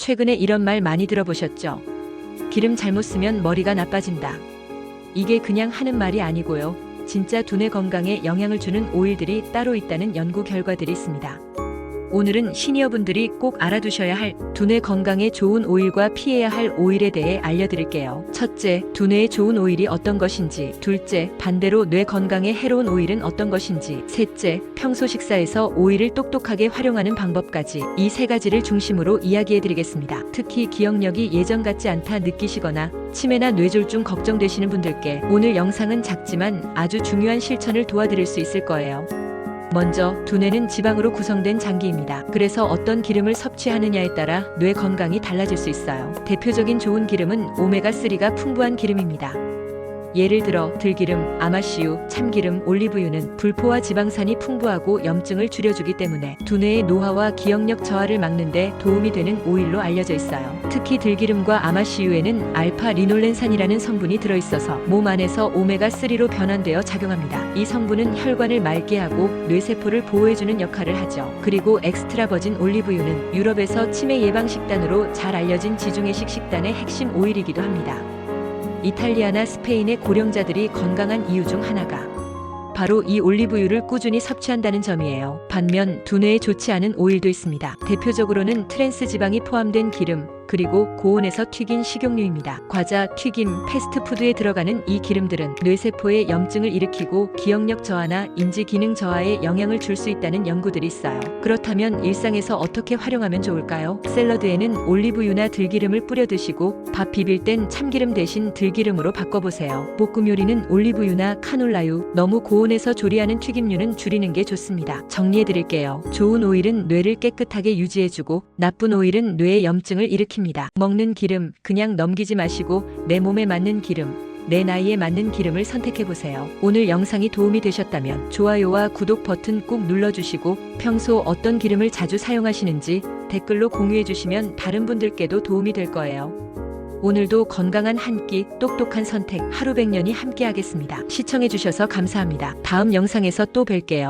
최근에 이런 말 많이 들어보셨죠? 기름 잘못 쓰면 머리가 나빠진다. 이게 그냥 하는 말이 아니고요. 진짜 두뇌 건강에 영향을 주는 오일들이 따로 있다는 연구 결과들이 있습니다. 오늘은 시니어분들이 꼭 알아두셔야 할 두뇌 건강에 좋은 오일과 피해야 할 오일에 대해 알려드릴게요. 첫째, 두뇌에 좋은 오일이 어떤 것인지. 둘째, 반대로 뇌 건강에 해로운 오일은 어떤 것인지. 셋째, 평소 식사에서 오일을 똑똑하게 활용하는 방법까지 이 세 가지를 중심으로 이야기해드리겠습니다. 특히 기억력이 예전 같지 않다 느끼시거나 치매나 뇌졸중 걱정되시는 분들께 오늘 영상은 작지만 아주 중요한 실천을 도와드릴 수 있을 거예요. 먼저 두뇌는 지방으로 구성된 장기입니다. 그래서 어떤 기름을 섭취하느냐에 따라 뇌 건강이 달라질 수 있어요. 대표적인 좋은 기름은 오메가3가 풍부한 기름입니다. 예를 들어 들기름, 아마씨유, 참기름, 올리브유는 불포화 지방산이 풍부하고 염증을 줄여주기 때문에 두뇌의 노화와 기억력 저하를 막는데 도움이 되는 오일로 알려져 있어요. 특히 들기름과 아마씨유에는 알파 리놀렌산이라는 성분이 들어있어서 몸 안에서 오메가3로 변환되어 작용합니다. 이 성분은 혈관을 맑게 하고 뇌세포를 보호해주는 역할을 하죠. 그리고 엑스트라 버진 올리브유는 유럽에서 치매 예방 식단으로 잘 알려진 지중해식 식단의 핵심 오일이기도 합니다. 이탈리아나 스페인의 고령자들이 건강한 이유 중 하나가 바로 이 올리브유를 꾸준히 섭취한다는 점이에요. 반면 두뇌에 좋지 않은 오일도 있습니다. 대표적으로는 트랜스 지방이 포함된 기름, 그리고 고온에서 튀긴 식용유입니다. 과자, 튀김, 패스트푸드에 들어가는 이 기름들은 뇌세포에 염증을 일으키고 기억력 저하나 인지 기능 저하에 영향을 줄 수 있다는 연구들이 있어요. 그렇다면 일상에서 어떻게 활용하면 좋을까요? 샐러드에는 올리브유나 들기름을 뿌려 드시고 밥 비빌 땐 참기름 대신 들기름으로 바꿔보세요. 볶음 요리는 올리브유나 카놀라유, 너무 고온에서 조리하는 튀김류는 줄이는 게 좋습니다. 정리해 드릴게요. 좋은 오일은 뇌를 깨끗하게 유지해주고 나쁜 오일은 뇌에 염증을 일으킵니다. 먹는 기름 그냥 넘기지 마시고 내 몸에 맞는 기름 내 나이에 맞는 기름을 선택해 보세요. 오늘 영상이 도움이 되셨다면 좋아요와 구독 버튼 꾹 눌러주시고 평소 어떤 기름을 자주 사용하시는지 댓글로 공유해 주시면 다른 분들께도 도움이 될 거예요. 오늘도 건강한 한 끼, 똑똑한 선택, 하루 백년이 함께 하겠습니다. 시청해 주셔서 감사합니다. 다음 영상에서 또 뵐게요.